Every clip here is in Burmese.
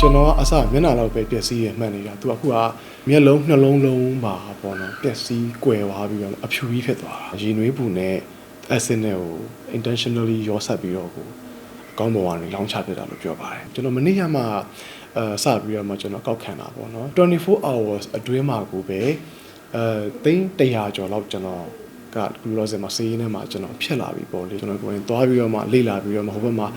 ကျွန်တော်ကအစမျက်နှာလောက်ပဲပျက်စီးရမှန်နေတာသူကအခုကမျက်လုံးနှလုံးလုံးပါပေါ့နော်ပျက်စီးကွယ်သွားပြီးတော့အဖြူကြီးဖြစ်သွားတာရေနွေးပူနဲ့ acid နဲ့ကို intentionally ရောဆက်ပြီးတော့ကိုအကောင်းပေါ်ကနေလောင်းချပြတာလို့ပြောပါတယ်ကျွန်တော်မနေ့ကမှအဲစပြီးတော့မှကျွန်တော်ကောက်ခံတာပေါ့နော်24 hours အတွင်းမှာကိုပဲအဲသိန်း100ကျော်လောက်ကျွန်တော်ကလူလောဆယ်မှာစေးရင်းထဲမှာကျွန်တော်ဖြစ်လာပြီပေါ့လေကျွန်တော်ကိုယ်ရင်သွားပြီးတော့မှလေ့လာပြီးတော့မှဟိုဘက်မှာ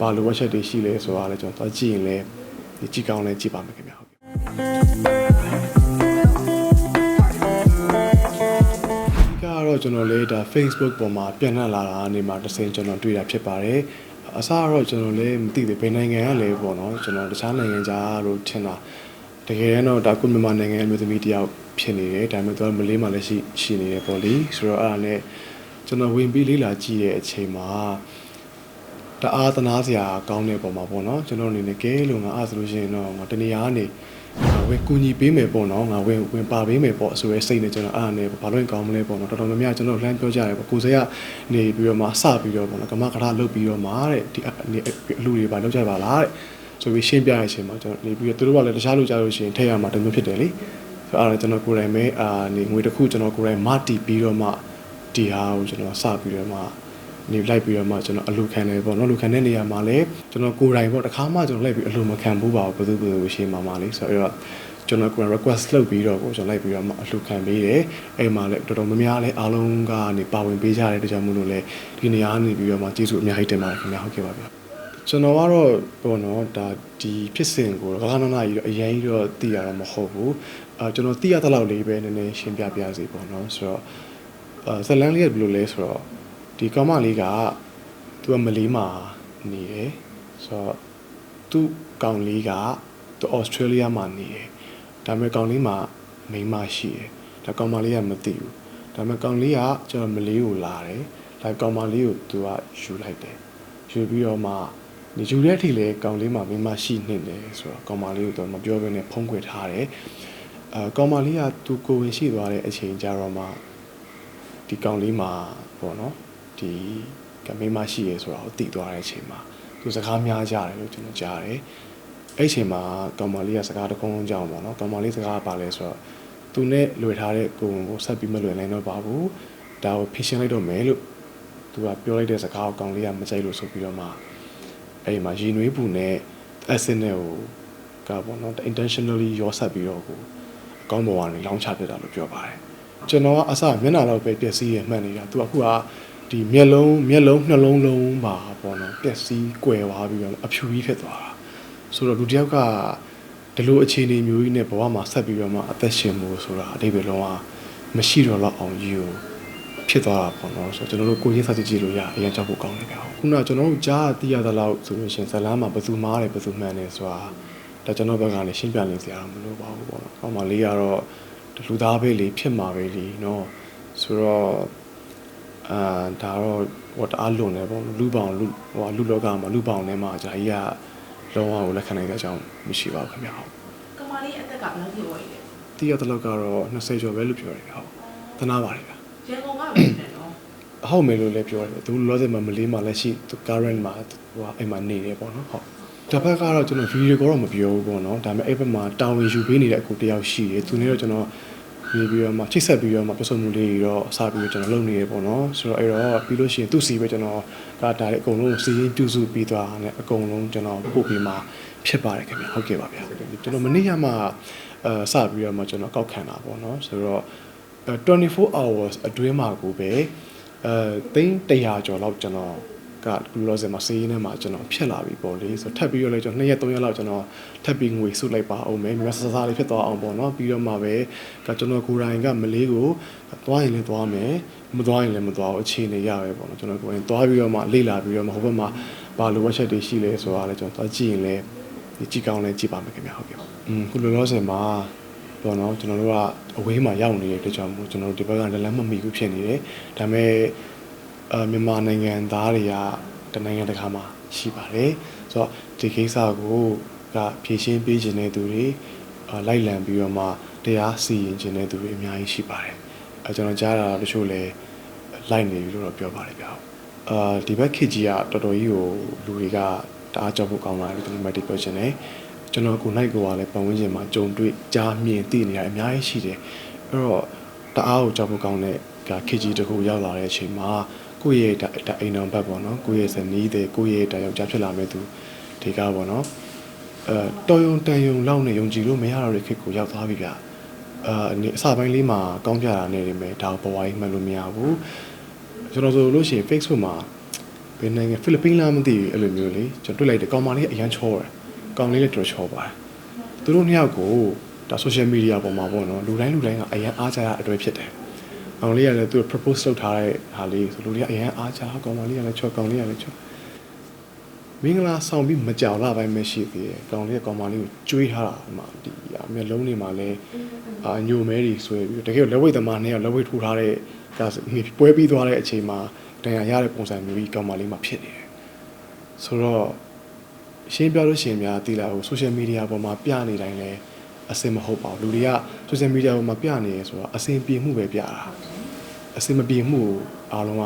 ဘာလိုဝက်ချက်တွေရှိလဲဆိုတာလည်းကျွန်တော်သွားကြည့်ရင်လည်းဒီ ကြည့်ကောင်းလည်းကြည့်ပါမယ်ခင်ဗျာဟုတ်ကဲ့ကတော့ကျွန်တော်လေးဒါ Facebook ပေါ်မှာပြန်နှံ့လာတာအနေမှာတစ်စင်ကျွန်တော်တွေ့တာဖြစ်ပါတယ်အစကတော့ကျွန်တော်လည်းမသိသေးဘယ်နိုင်ငံကလဲပေါ့နော်ကျွန်တော်တခြားနိုင်ငံခြားလို့ထင်တာတကယ်တော့ဒါကုမြန်မာနိုင်ငံအမျိုးသမီးတယောက်ဖြစ်နေတယ်ဒါပေမဲ့သူကမလေးမှလည်းရှိရှိနေတယ်ပေါ့လေဆိုတော့အဲ့ဒါနဲ့ကျွန်တော်ဝင်ပြီးလေ့လာကြည့်တဲ့အချိန်မှာ တအားသနာစရာကောင်းတဲ့ပုံမှာပေါ့နော်ကျွန်တော်အနေနဲ့ကဲလို့ငါအားဆိုလို့ရှိရင်တော့ငါတနေရာကနေဝင်ကူညီပေးမယ်ပေါ့နော်ငါဝင်ဝင်ပါပေးမယ်ပေါ့ဆိုရဲစိတ်နဲ့ကျွန်တော်အားနဲ့ဘာလို့ကောင်းမလဲပေါ့နော်တော်တော်များများကျွန်တော်လှမ်းပြောကြတယ်ပေါ့ကိုယ်စရနေပြီးတော့မှစပြီးတော့ပေါ့နော်ကမကထလုပ်ပြီးတော့မှတဲ့ဒီအလူတွေပါလောက်ကြပါလားတဲ့ဆိုပြီးရှင်းပြရတဲ့အချိန်မှာကျွန်တော်နေပြီးတော့သူတို့ကလည်းတခြားလူကြလို့ရှိရင်ထည့်ရမှာတမျိုးဖြစ်တယ်လေဆိုတော့အဲ့ဒါကျွန်တော်ကိုယ်တိုင်ပဲအာနေငွေတစ်ခုကျွန်တော်ကိုယ်တိုင်မတီးပြီးတော့မှဒီဟာကိုကျွန်တော်စပြီးတော့မှ နေလိုက်ပြီးတော့မှကျွန်တော်အလူခံတယ်ပေါ့နော်လူခံတဲ့နေရာမှာလည်းကျွန်တော်ကိုယ်တိုင်ပေါ့တခါမှကျွန်တော်လိုက်ပြီးအလူမခံဘူးပါဘူးဘယ်သူဘယ်သူရှင်းမှာမလေးဆိုတော့ကျွန်တော်ကိုယ် request လုပ်ပြီးတော့ကိုကျွန်တော်လိုက်ပြီးတော့မှအလူခံပေးတယ်အဲ့မှာလည်းတော်တော်များများလည်းအားလုံးကနေပါဝင်ပေးကြတဲ့တကြောင်မို့လို့လည်းဒီနေရာကနေပြီးတော့မှကျေးဇူးအများကြီးတင်ပါတယ်ခင်ဗျာဟုတ်ကဲ့ပါဗျာကျွန်တော်ကတော့ပေါ့နော်ဒါဒီဖြစ်စဉ်ကိုကလာနာနာကြီးတော့အရင်ကြီးတော့သိရတော့မဟုတ်ဘူးအာကျွန်တော်သိရတဲ့လောက်လေးပဲနည်းနည်းရှင်းပြပြစီပေါ့နော်ဆိုတော့အာဇလန်လေးကဘယ်လိုလဲဆိုတော့ ဒီကောင်မလေးကသူကမလေးမှာနေတယ်ဆိုတော့သူ့ကောင်လေးကသူဩစတြေးလျမှာနေတယ်ဒါပေမဲ့ကောင်လေးမှာမိန်းမရှိတယ်ဒါကောင်မလေးကမသိဘူးဒါပေမဲ့ကောင်လေးကကျွန်တော်မလေးကိုလာတယ်ဒါကောင်မလေးကိုသူကယူလိုက်တယ်ယူပြီးတော့မှနေယူတဲ့အထိလေကောင်လေးမှာမိန်းမရှိနေတယ်ဆိုတော့ကောင်မလေးကိုတော့မပြောဘဲနဲ့ဖုံးကွယ်ထားတယ်အဲကောင်မလေးကသူကိုဝင်ရှိသွားတဲ့အချိန်ကြတော့မှဒီကောင်လေးမှာပေါ့နော် ဒီကမိန်းမရှိရဲဆိုတာကိုသိသွားတဲ့အချိန်မှာသူစကားများကြတယ်လို့ကျွန်တော်ကြားတယ်အဲ့အချိန်မှာကောင်မလေးကစကားတစ်ခုံးလုံးကြောင်းပေါ့နော်ကောင်မလေးစကားကပါလဲဆိုတော့သူနဲ့လွယ်ထားတဲ့ကိုယ်ကိုဆက်ပြီးမလွယ်နိုင်တော့ပါဘူးဒါကိုဖြည့်ရှင်းလိုက်တော့မယ်လို့သူကပြောလိုက်တဲ့စကားကိုကောင်လေးကမကြိုက်လို့ဆိုပြီးတော့မှအဲ့ဒီမှာရေနွေးပူနဲ့ acid နဲ့ဟိုကပေါ့နော် intentionally ရောဆက်ပြီးတော့ကိုအကောင်းပေါ်ကနေလောင်းချပြတာလို့ပြောပါတယ်ကျွန်တော်ကအစမျက်နှာလောက်ပဲပျက်စီးရမှန်နေတာသူကအခုက ဒီမျက်လုံးမျက်လုံးနှလုံးလုံးမှာပေါ့နော်ပျက်စီးကွယ်သွားပြီးတော့အဖြူကြီးဖြစ်သွားတာဆိုတော့လူတစ်ယောက်ကဒီလိုအခြေအနေမျိုးကြီးနဲ့ဘဝမှာဆက်ပြီးတော့မှအသက်ရှင်ဖို့ဆိုတာအတိပယ်လုံးဝမရှိတော့လောက်အောင်ကြီးကိုဖြစ်သွားတာပေါ့နော်ဆိုတော့ကျွန်တော်တို့ကိုရင်းစာကြည့်ကြည့်လို့ရအရင်ကြောက်ဖို့ကောင်းတယ်ဗျာခုနကကျွန်တော်တို့ကြားသိရသလောက်ဆိုလို့ရှင်ဇလန်းမှာဘယ်သူမှားတယ်ဘယ်သူမှန်တယ်ဆိုတာဒါကျွန်တော်ဘက်ကလည်းရှင်းပြနေစရာမလိုပါဘူးပေါ့နော်။အောက်မှာလေးကတော့လူသားပဲလေဖြစ်မှာပဲလေနော်။ဆိုတော့ အာဒါတော့ဟိုတအားလွန်တယ်ပေါ့လူပောင်လူဟိုလူလောကမှာလူပောင်ထဲမှာဂျာကြီးကလုံးဝကိုလက်ခံနိုင်တဲ့အကြောင်းမရှိပါဘူးခင်ဗျာဟုတ်ကမာလေးအသက်ကဘယ်လောက်ဖြစ်သွားလဲတည့်ရတဲ့လောက်ကတော့20ကျော်ပဲလို့ပြောရတယ်ဟုတ်သနာပါတယ်ဗျာရန်ကုန်ကပဲဖြစ်တယ်နော်ဟုတ်မယ်လို့လည်းပြောတယ်သူလောဆယ်မှာမလေးမှာလက်ရှိသူ current မှာဟိုကအဲ့မှာနေတယ်ပေါ့နော်ဟုတ်တစ်ဖက်ကတော့ကျွန်တော်ဗီဒီယိုကောတော့မပြောဘူးပေါ့နော်ဒါပေမဲ့အဲ့ဘက်မှာတာဝန်ယူပေးနေတဲ့အကူတယောက်ရှိတယ်သူနဲ့တော့ကျွန်တော် နေပြီးတော့မှချိတ်ဆက်ပြီးတော့မှပြဿနာလေးတွေတော့အစားပြီးတော့ကျွန်တော်လုပ်နေရပေါ့နော်ဆိုတော့အဲ့တော့ပြီးလို့ရှိရင်သူ့စီပဲကျွန်တော်ကဒါလည်းအကုန်လုံးစီးရင်ပြုစုပြီးသွားတာနဲ့အကုန်လုံးကျွန်တော်ပို့ပြီးမှဖြစ်ပါတယ်ခင်ဗျဟုတ်ကဲ့ပါဗျာကျွန်တော်မနေ့ကမှအဲစပြီးတော့မှကျွန်တော်ကောက်ခံတာပေါ့နော်ဆိုတော့24 hours အတွင်းမှာကိုပဲအဲသိန်း100ကျော်လောက်ကျွန်တော် ကလူလောဆယ်မှာစေးရင်းထဲမှာကျွန်တော်ဖြစ်လာပြီပေါ့လေဆိုတော့ထပ်ပြီးတော့လည်းကျွန်တော်2ရက်3ရက်လောက်ကျွန်တော်ထပ်ပြီးငွေစုလိုက်ပါအောင်မယ်မြတ်ဆဆလေးဖြစ်သွားအောင်ပေါ့နော်ပြီးတော့မှပဲကကျွန်တော်ကိုယ်တိုင်ကမလေးကိုသွားရင်လည်းသွားမယ်မသွားရင်လည်းမသွားဘူးအခြေအနေရပဲပေါ့နော်ကျွန်တော်ကိုယ်တိုင်သွားပြီးတော့မှလေ့လာပြီးတော့မှဟိုဘက်မှာဘာလိုဝက်ချက်တွေရှိလဲဆိုတာလည်းကျွန်တော်သွားကြည့်ရင်လည်းဒီကြည့်ကောင်းလည်းကြည့်ပါမယ်ခင်ဗျာဟုတ်ကဲ့อืมခုလောလောဆယ်မှာပေါ့နော်ကျွန်တော်တို့ကအဝေးမှာရောက်နေတဲ့အတွက်ကြောင့်မို့ကျွန်တော်တို့ဒီဘက်ကလည်းလမ်းမမီဘူးဖြစ်နေတယ်ဒါပေမဲ့ အာမြန်မာနိုင်ငံသားတွေကတနိုင်ငံတစ်ခါမှာရှိပါတယ်ဆိုတော့ဒီကိစ္စကိုကဖြည့်ရှင်းပေးခြင်းတဲ့သူတွေအာလိုက်လံပြီးတော့မှတရားစီရင်ခြင်းတဲ့သူတွေအများကြီးရှိပါတယ်အဲကျွန်တော်ကြားတာတချို့လည်းလိုက်နေပြီလို့တော့ပြောပါတယ်ဗျာအာဒီဘက်ခေတ်ကြီးကတော်တော်ကြီးကိုလူတွေကတအားကြောက်ဖို့ကောင်းလာတယ်ဒီလိုမှတိပြောချင်တယ်ကျွန်တော်ကိုနိုင်ကိုကလည်းပတ်ဝန်းကျင်မှာကြုံတွေ့ကြားမြင်သိနေရအများကြီးရှိတယ်အဲ့တော့တအားကိုကြောက်ဖို့ကောင်းတဲ့ဒါခေကြီးတစ်ခုရောက်လာတဲ့အချိန်မှာ ကိုယ့်ရဲ့ဒါဒါအိမ်တော်ဘက်ပေါ့နော်ကိုယ့်ရဲ့ဇနီးတဲ့ကိုယ့်ရဲ့ဒါယောက်ျားဖြစ်လာမဲ့သူဒီကားပေါ့နော်အဲတော်ယုံတန်ယုံလောက်နဲ့ယုံကြည်လို့မရတော့တဲ့ခေတ်ကိုရောက်သွားပြီဗျအာအနေအစပိုင်းလေးမှာကောင်းပြတာနေနေမယ်ဒါဘဝကြီးမှတ်လို့မရဘူးကျွန်တော်ဆိုလို့ရှိရင် Facebook မှာဘယ်နိုင်ငံဖိလစ်ပိန်းလားမသိဘူးအဲ့လိုမျိုးလေကျွန်တော်တွေ့လိုက်တယ်ကောင်မလေးအရန်ချောတယ်ကောင်လေးလည်းတော်တော်ချောပါတယ်သူတို့နှစ်ယောက်ကိုဒါ social media ပေါ်မှာပေါ့နော်လူတိုင်းလူတိုင်းကအရန်အားကြရအတွဲဖြစ်တယ် ကောင်လေးကလည်းသူ propose လုပ်ထားတဲ့ဟာလေးဆိုလူတွေကအရန်အားကြကောင်မလေးကလည်းချောကောင်လေးကလည်းချောမင်္ဂလာဆောင်ပြီးမကြောက်လာပိုင်းမရှိသေးတယ်ကောင်လေးကကောင်မလေးကိုကျွေးထားတာအမှဒီအမျက်လုံးတွေမှာလည်းအာညိုမဲတွေဆွဲပြီးတကယ်လက်ဝိတ်သမားနှစ်ယောက်လက်ဝိတ်ထိုးထားတဲ့ဒါပွဲပြီးသွားတဲ့အချိန်မှာတန်ရာရတဲ့ပုံစံမျိုးကြီးကောင်မလေးမှာဖြစ်နေတယ်ဆိုတော့ရှင်းပြလို့ရှိရင်များတည်လာဟို social media ပေါ်မှာပြနေတိုင်းလဲ အစင်မဟုတ်ပါဘူးလူတွေက social media ပေါ်မှာပြနေရဆိုတော့အစင်ပြေမှုပဲပြတာအစင်မပြေမှုကိုအားလုံးက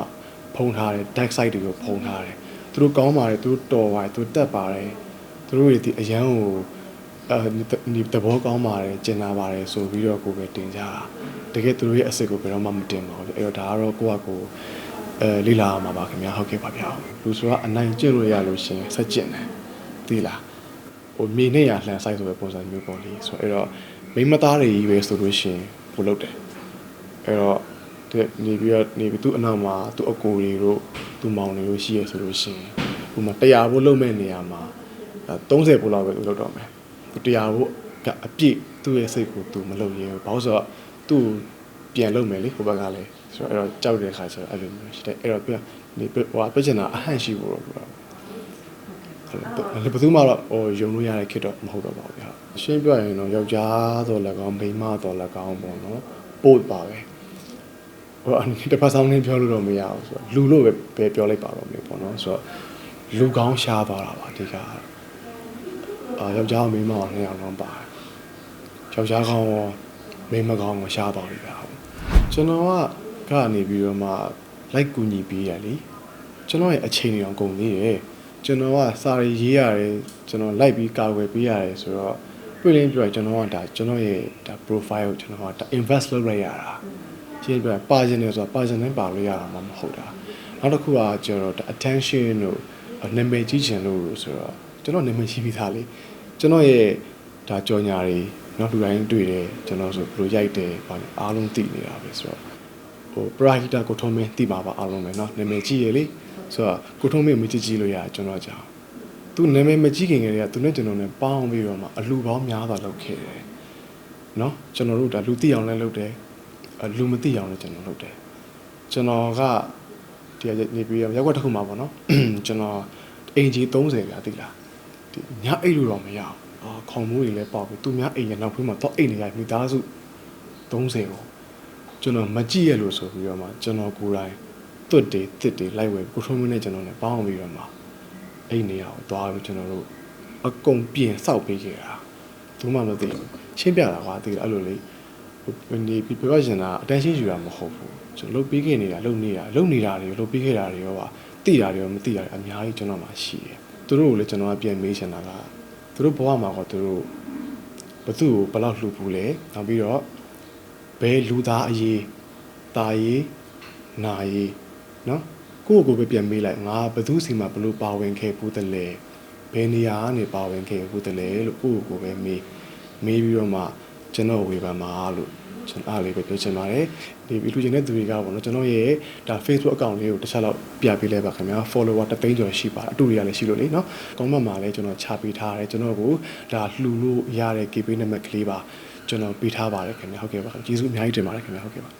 ဖုံးထားတယ် dark side တွေကိုဖုံးထားတယ်သူတို့ကောင်းပါတယ်သူတို့တော်ပါတယ်သူတို့တက်ပါတယ်သူတို့တွေဒီအရန်ကိုအဲဒီသဘောကောင်းပါတယ်ကျင်နာပါတယ်ဆိုပြီးတော့ကိုယ်ပဲတင်ကြတာတကယ်သူတို့ရဲ့အစစ်ကိုဘယ်တော့မှမတင်ပါဘူးအဲ့တော့ဒါကတော့ကိုယ့်အကိုအဲလိလာမှာပါခင်ဗျာဟုတ်ကဲ့ပါဗျာလူဆိုတာအနိုင်ကျင့်လို့ရလို့ရှင်ဆက်ကျင့်တယ်သိလား ဟိုမြေနဲ့ရလှန်ဆိုင်ဆိုတဲ့ပုံစံမျိုးပေါ့လေဆိုတော့အဲ့တော့မိမသားတွေကြီးပဲဆိုလို့ရှင်ပို့လုပ်တယ်အဲ့တော့တဲ့နေပြီးတော့နေပြီးသူ့အနောက်မှာသူ့အကိုတွေတို့သူ့မောင်တွေတို့ရှိရဆိုလို့ရှင်ဟိုမှာ100ဘို့လုံမဲ့နေရာမှာ30ဘို့လောက်ပဲသူလုပ်တော့မယ်သူ100ဘို့ကအပြည့်သူ့ရဲ့စိတ်ကိုသူမလုပ်ရဲဘူးဘာလို့ဆိုတော့သူ့ပြန်လုပ်မယ်လေဟိုဘက်ကလည်းဆိုတော့အဲ့တော့ကြောက်တဲ့ခါကျတော့အဲ့လိုမျိုးရှိတယ်အဲ့တော့ပြန်နေဟိုကပြချင်တာအဟန့်ရှိဖို့တော့ပြော ဘယ်သူမှတော့ဟိုယုံလို့ရတဲ့ခက်တော့မဟုတ်တော့ပါဘူးဗျာရှင်းပြရင်တော့ယောက်ျားတော့လည်းကောင်းမိန်းမတော့လည်းကောင်းပေါ့နော်ပို့ပါပဲဟိုအတစ်ဖက်ဆောင်နေပြောလို့တော့မရဘူးဆိုတော့လူလို့ပဲပဲပြောလိုက်ပါတော့မယ်ပေါ့နော်ဆိုတော့လူကောင်းရှားသွားတာပါဒီကအာယောက်ျားမိန်းမနှစ်ယောက်လုံးပါတယ်ယောက်ျားကောင်းရောမိန်းမကောင်းရောရှားသွားပြီဗျာကျွန်တော်ကကနေပြီးတော့မှလိုက်ကူညီပေးရလीကျွန်တော်ရဲ့အချိန်တွေအောင်ကုန်သေးတယ် ကျွန်တော်ကစာရီရေးရတယ်ကျွန်တော်လိုက်ပြီးကာကွယ်ပေးရတယ်ဆိုတော့ပြည့်လင်းပြောရင်ကျွန်တော်ကဒါကျွန်တော်ရဲ့ဒါ profile ကိုကျွန်တော်ကဒါ invest လုပ်လိုက်ရတာရှင်းပြပါခြင်းနေဆိုတော့ပါခြင်းနဲ့ပါလို့ရတာမှမဟုတ်တာနောက်တစ်ခုကကျွန်တော်ဒါ attention တို့နာမည်ကြီးခြင်းလို့ဆိုတော့ကျွန်တော်နာမည်ကြီးပြီးသားလေကျွန်တော်ရဲ့ဒါကြော်ညာတွေနောက်လူတိုင်းတွေ့တယ်ကျွန်တော်ဆိုဘယ်လိုရိုက်တယ်ဘာလဲအားလုံးသိနေတာပဲဆိုတော့ဟို pride ကိုထုံးမင်းသိပါပါအားလုံးပဲเนาะနာမည်ကြီးရလေ ဆိုတော့ကိုထုံးမေမကြည့်ကြည့်လို့ရကျွန်တော်ကြောင့်သူနာမည်မကြည့်ခင်ကတည်းကသူနဲ့ကျွန်တော်နဲ့ပေါင်းပြီးတော့မှအလူပေါင်းများစွာလုပ်ခဲ့တယ်နော်ကျွန်တော်တို့ဒါလူသိအောင်လည်းလုပ်တယ်လူမသိအောင်လည်းကျွန်တော်လုပ်တယ်ကျွန်တော်ကဒီကနေပြီးရောက်ကွက်တစ်ခုမှာပေါ့နော်ကျွန်တော်အင်ဂျီ30ကြာတိလားဒီညအိတ်လို့တော့မရအောင်အာခေါင်မိုးတွေလည်းပေါက်ပြီးသူများအိမ်ရနောက်ဖွေးမှာတော့အိမ်နေရမိသားစု30ကိုကျွန်တော်မကြည့်ရလို့ဆိုပြီးတော့မှကျွန်တော်ကိုယ်တိုင် တွတ်တွေတစ်တွေလိုက်ဝယ်ကိုထုံးမင်းနဲ့ကျွန်တော်နဲ့ပေါင်းပြီးတော့မှအိတ်နေရအောင်သွားပြီးကျွန်တော်တို့အကုန်ပြင်စောက်ပေးခဲ့တာဘူးမှမသိဘူးရှင်းပြတာကွာသိတယ်အဲ့လိုလေဟိုနေပြီးပြောချင်တာအတန်းရှင်းယူတာမဟုတ်ဘူးကျွန်တော်လုပ်ပြီးခဲ့နေတာလုပ်နေတာလုပ်နေတာတွေလုပ်ပြီးခဲ့တာတွေရောပါသိတာတွေရောမသိတာတွေအများကြီးကျွန်တော်မှရှိတယ်သူတို့ကိုလည်းကျွန်တော်ကပြန်မေးချင်တာကသူတို့ဘဝမှာကသူတို့ဘသူ့ကိုဘယ်လောက်လှူဘူးလဲနောက်ပြီးတော့ဘယ်လူသားအရေးตาရေးနာရေး နော်ကိုယ့်ကိုယ်ပဲပြန်မေးလိုက်ငါဘသူစီမှာဘလို့ပါဝင်ခဲ့ဘူးတလဲဘယ်နေရာကနေပါဝင်ခဲ့ဘူးတလဲလို့ကိုယ့်ကိုယ်ကိုယ်ပဲမေးမေးပြီးတော့မှကျွန်တော်ဝေဖန်ပါလို့ကျွန်တော်အားလေးပဲပြောချင်ပါတယ်ဒီဗီဒီယိုချင်းတဲ့သူတွေကပေါ့နော်ကျွန်တော်ရဲ့ဒါ Facebook account လေးကိုတစ်ချက်တော့ပြပေးလိုက်ပါခင်ဗျာ follower တသိန်းကျော်ရှိပါတယ်အတူတွေကလည်းရှိလို့လေနော် comment မှာလည်းကျွန်တော်ချပေးထားတယ်ကျွန်တော်ကိုဒါလှူလို့ရတဲ့ KP နံပါတ်ကလေးပါကျွန်တော်ပေးထားပါတယ်ခင်ဗျာဟုတ်ကဲ့ပါကျေးဇူးအများကြီးတင်ပါတယ်ခင်ဗျာဟုတ်ကဲ့ပါ